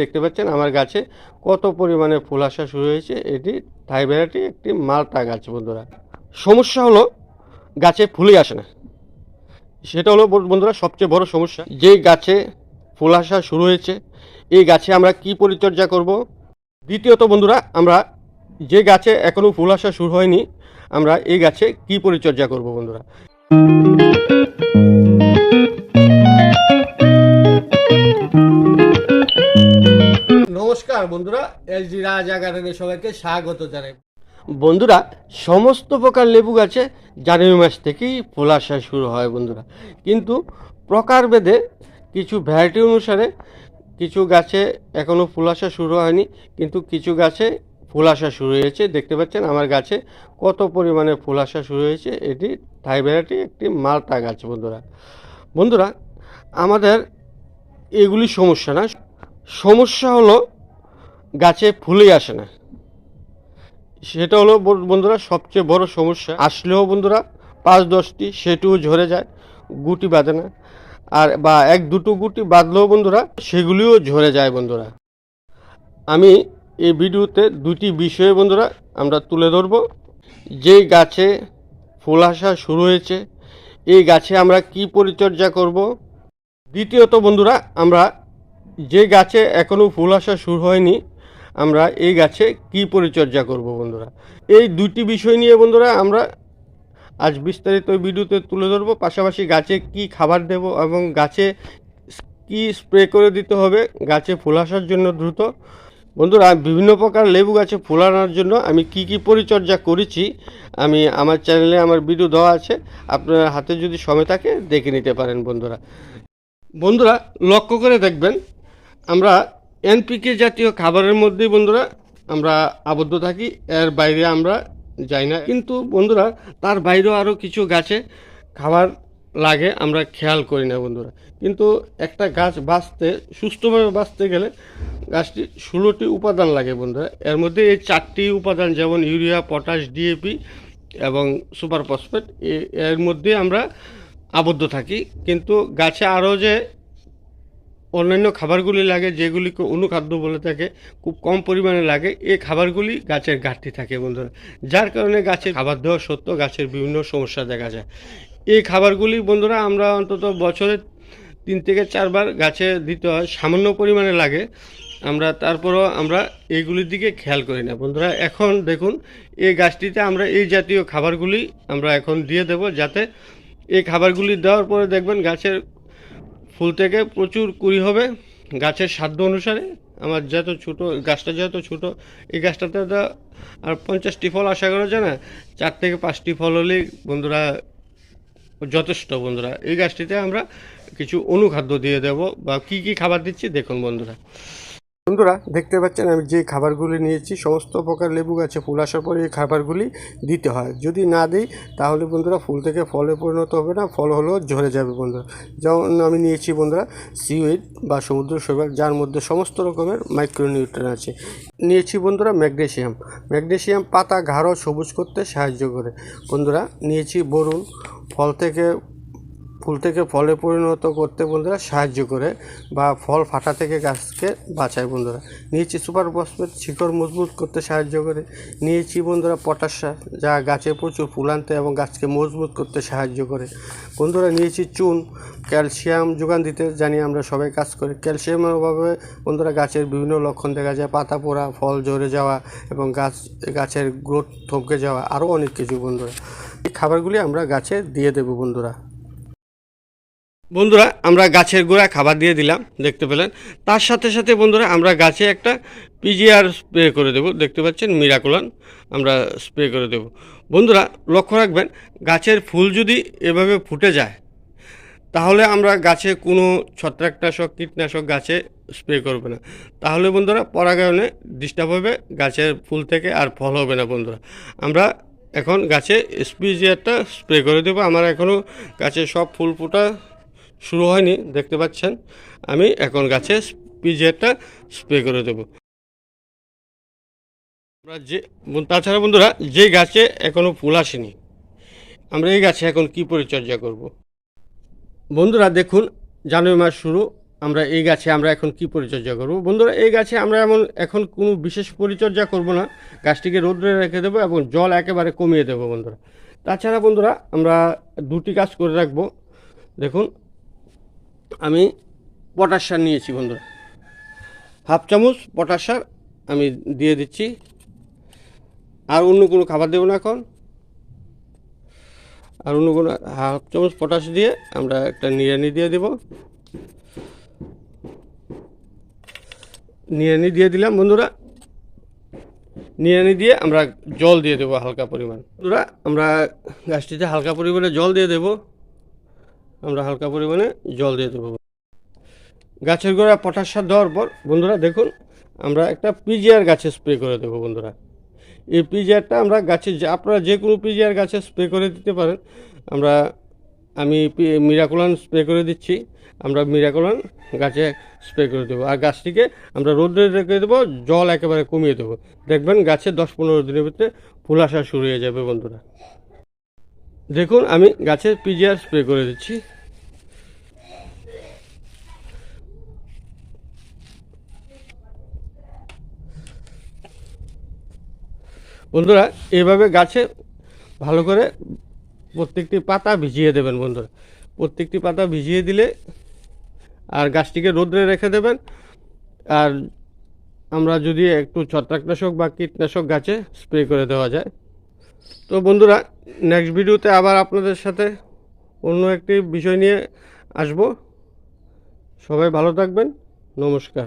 দেখতে পাচ্ছেন আমার গাছে কত পরিমাণে ফুল আসা শুরু হয়েছে। এটি থাই ভ্যারাইটি একটি মালটা গাছ বন্ধুরা। সমস্যা হলো গাছে ফুলই আসে না। সেটা হলো বন্ধুরা সবচেয়ে বড় সমস্যা। যে গাছে ফুল আসা শুরু হয়েছে, এই গাছে আমরা কি পরিচর্যা করব? দ্বিতীয়ত বন্ধুরা, আমরা যে গাছে এখনও ফুল আসা শুরু হয়নি, আমরা এই গাছে কি পরিচর্যা করব বন্ধুরা? বন্ধুরা, এলজি রাজা গার্ডেনে সবাইকে স্বাগত জানাই। বন্ধুরা, সমস্ত প্রকার লেবু গাছে জানুয়ারি মাস থেকেই ফুল আসা শুরু হয় বন্ধুরা। কিন্তু প্রকার প্রকারভেদে কিছু ভ্যারাইটি অনুসারে কিছু গাছে এখনও ফুল আসা শুরু হয়নি, কিন্তু কিছু গাছে ফুল আসা শুরু হয়েছে। দেখতে পাচ্ছেন, আমার গাছে কত পরিমাণে ফুল আসা শুরু হয়েছে, এটি থাই ভ্যারাইটি একটি মালটা গাছ বন্ধুরা। বন্ধুরা, আমাদের এগুলি সমস্যা না। সমস্যা হলো গাছে ফুলই আসে না। সেটা হলো বন্ধুরা সবচেয়ে বড় সমস্যা। আসলেও বন্ধুরা পাঁচ দশটি সেটুও ঝরে যায়, গুটি বাঁধে না। আর বা এক দুটো গুটি বাঁধলেও বন্ধুরা সেগুলিও ঝরে যায় বন্ধুরা। আমি এই ভিডিওতে দুটি বিষয়ে বন্ধুরা আমরা তুলে ধরব। যে গাছে ফুল আসা শুরু হয়েছে, এই গাছে আমরা কি পরিচর্যা করব? দ্বিতীয়ত বন্ধুরা, আমরা যে গাছে এখনও ফুল আসা শুরু হয়নি আমরা এই গাছে কি পরিচর্যা করব বন্ধুরা? এই দুটি বিষয় নিয়ে বন্ধুরা আমরা আজ বিস্তারিত ভিডিওতে তুলে ধরবো। পাশাপাশি গাছে কি খাবার দেব এবং গাছে কি স্প্রে করে দিতে হবে, গাছে ফুল আসার জন্য দ্রুত। বন্ধুরা, বিভিন্ন প্রকার লেবু গাছে ফুল আনার জন্য আমি কি কি পরিচর্যা করেছি, আমি আমার চ্যানেলে আমার ভিডিও দেওয়া আছে, আপনার হাতে যদি সময় থাকে দেখে নিতে পারেন বন্ধুরা। বন্ধুরা, লক্ষ্য করে দেখবেন, আমরা এনপিকে জাতীয় খাবারের মধ্যেই বন্ধুরা, আমরা আবদ্ধ থাকি। এর বাইরে আমরা যাই না। কিন্তু, বন্ধুরা, তার বাইরেও আরও কিছু গাছে খাবার লাগে, আমরা খেয়াল করি না, বন্ধুরা। কিন্তু একটা গাছ বাঁচতে, সুস্থভাবে বাঁচতে গেলে গাছটি ষোলোটি উপাদান লাগে, বন্ধুরা। এর মধ্যে এই চারটি উপাদান, যেমন ইউরিয়া, পটাশ, ডিএপি এবং সুপার ফসফেট এর মধ্যে আমরা আবদ্ধ থাকি। কিন্তু গাছে আরও যে অন্যান্য খাবারগুলি লাগে, যেগুলিকে অনুখাদ্য বলে থাকে, খুব কম পরিমাণে লাগে এই খাবারগুলি গাছের ঘাটতি থাকে বন্ধুরা। যার কারণে গাছের খাবার দেওয়া সত্ত্বেও গাছের বিভিন্ন সমস্যা দেখা যায়। এই খাবারগুলি বন্ধুরা, আমরা অন্তত বছরে তিন থেকে চারবার গাছে দিতে হয়, সামান্য পরিমাণে লাগে। আমরা তারপরও আমরা এইগুলির দিকে খেয়াল করি না। বন্ধুরা, এখন দেখুন, এই গাছটিতে আমরা এই জাতীয় খাবারগুলি আমরা এখন দিয়ে দেব, যাতে এই খাবারগুলি দেওয়ার পরে দেখবেন গাছের ফুল থেকে প্রচুর কুড়ি হবে। গাছের সাধ্য অনুসারে আমার যত ছোটো গাছটা যত ছোটো, এই গাছটাতে তো আর পঞ্চাশটি ফল আশা করা যায় না। চার থেকে পাঁচটি ফল হলেই বন্ধুরা যথেষ্ট বন্ধুরা। এই গাছটিতে আমরা কিছু অনুখাদ্য দিয়ে দেব বা কি কি খাবার দিচ্ছি দেখুন বন্ধুরা। বন্ধুরা, দেখতে পাচ্ছেন আমি যে খাবারগুলি নিয়েছি, সমস্ত প্রকার লেবু গাছে ফুল আসার পরে এই খাবারগুলি দিতে হয়। যদি না দিই, তাহলে বন্ধুরা ফুল থেকে ফলে পরিণত হবে না, ফল হলেও ঝরে যাবে বন্ধুরা। যেমন আমি নিয়েছি বন্ধুরা, সিউইড বা সমুদ্র সৈকত যার মধ্যে সমস্ত রকমের মাইক্রোনিউট্রেন আছে। নিয়েছি বন্ধুরা ম্যাগনেশিয়াম ম্যাগনেশিয়াম পাতা ঘাড় সবুজ করতে সাহায্য করে। বন্ধুরা, নিয়েছি বরুণ, ফল থেকে ফুল থেকে ফলে পরিণত করতে বন্ধুরা সাহায্য করে বা ফল ফাটা থেকে গাছকে বাঁচায় বন্ধুরা। নিয়েছি সুপার ফসফেট শিকড় মজবুত করতে সাহায্য করে। নিয়েছি বন্ধুরা পটাশ যা গাছে প্রচুর ফুল আনতে এবং গাছকে মজবুত করতে সাহায্য করে। বন্ধুরা নিয়েছি চুন, ক্যালসিয়াম যোগান দিতে জানি আমরা সবাই কাজ করি। ক্যালসিয়ামের অভাবে বন্ধুরা গাছের বিভিন্ন লক্ষণ দেখা যায়, পাতা পোড়া, ফল ঝরে যাওয়া এবং গাছ, গাছের গ্রোথ থমকে যাওয়া, আরও অনেক কিছু বন্ধুরা। এই খাবারগুলি আমরা গাছে দিয়ে দেবো বন্ধুরা। বন্ধুরা, আমরা গাছের গোড়ায় খাবার দিয়ে দিলাম, দেখতে পেলেন। তার সাথে সাথে বন্ধুরা, আমরা গাছে একটা পিজিআর স্প্রে করে দেব, দেখতে পাচ্ছেন, মিরাকুলান, আমরা স্প্রে করে দেব। বন্ধুরা, লক্ষ্য রাখবেন, গাছের ফুল যদি এভাবে ফুটে যায়, তাহলে আমরা গাছে কোনো ছত্রাকনাশক, কীটনাশক গাছে স্প্রে করবে না। তাহলে বন্ধুরা, পরাগায়নে ডিস্টার্ব হবে, গাছের ফুল থেকে আর ফল হবে না বন্ধুরা। আমরা এখন গাছে স্পিজিয়ারটা স্প্রে করে দেবো। আমার এখনও গাছে সব ফুল ফোটা শুরু হয়নি, দেখতে পাচ্ছেন। আমি এখন গাছে স্পিজিয়ারটা স্প্রে করে দেবো। আমরা যে তাছাড়া বন্ধুরা, যে গাছে এখনও ফুল আসেনি, আমরা এই গাছে এখন কি পরিচর্যা করব? বন্ধুরা, দেখুন, জানুয়ারি মাস শুরু, আমরা এই গাছে আমরা এখন কি পরিচর্যা করব? বন্ধুরা, এই গাছে আমরা এমন এখন কোনো বিশেষ পরিচর্যা করব না। গাছটিকে রোদ্রে রেখে দেবো এবং জল একেবারে কমিয়ে দেবো বন্ধুরা। তাছাড়া বন্ধুরা, আমরা দুটি কাজ করে রাখব। দেখুন আমি পটাশ সার নিয়েছি বন্ধুরা। হাফ চামচ পটাশ সার আমি দিয়ে দিচ্ছি। আর অন্য কোনো খাবার দেবো না এখন। আর অন্য কোনো হাফ চামচ পটাশ দিয়ে আমরা একটা নিড়ানি দিয়ে দেব। নিড়ানি দিয়ে দিলাম বন্ধুরা। নিড়ানি দিয়ে আমরা জল দিয়ে দেবো হালকা পরিমাণ। বন্ধুরা, আমরা গাছটিতে হালকা পরিমাণে জল দিয়ে দেব। আমরা হালকা পরিমাণে জল দিয়ে দেবো। গাছের গোড়া পটাশ সার দেওয়ার পর, বন্ধুরা দেখুন, আমরা একটা পিজিআর গাছে স্প্রে করে দেবো, বন্ধুরা। এই পিজিআরটা আমরা গাছে আপনারা যে কোনো পিজিআর গাছে স্প্রে করে দিতে পারেন। আমরা, আমি মিরাকুলান স্প্রে করে দিচ্ছি। আমরা মিরাকুলান গাছে স্প্রে করে দেবো। আর গাছটিকে আমরা রোদ্রে রেখে দেবো, জল একেবারে কমিয়ে দেবো। দেখবেন গাছে দশ পনেরো দিনের ভিতরে ফুল আসা শুরু হয়ে যাবে, বন্ধুরা। দেখুন, আমি গাছে পিজিআর স্প্রে করে দিচ্ছি। বন্ধুরা, এভাবে গাছে ভালো করে প্রত্যেকটি পাতা ভিজিয়ে দেবেন বন্ধুরা। প্রত্যেকটি পাতা ভিজিয়ে দিলে আর গাছটিকে রোদ্রে রেখে দেবেন। আর আমরা যদি একটু ছত্রাকনাশক বা কীটনাশক গাছে স্প্রে করে দেওয়া যায়। তো বন্ধুরা নেক্সট ভিডিওতে আবার আপনাদের সাথে অন্য একটি বিষয় নিয়ে আসব। সবাই ভালো থাকবেন। নমস্কার।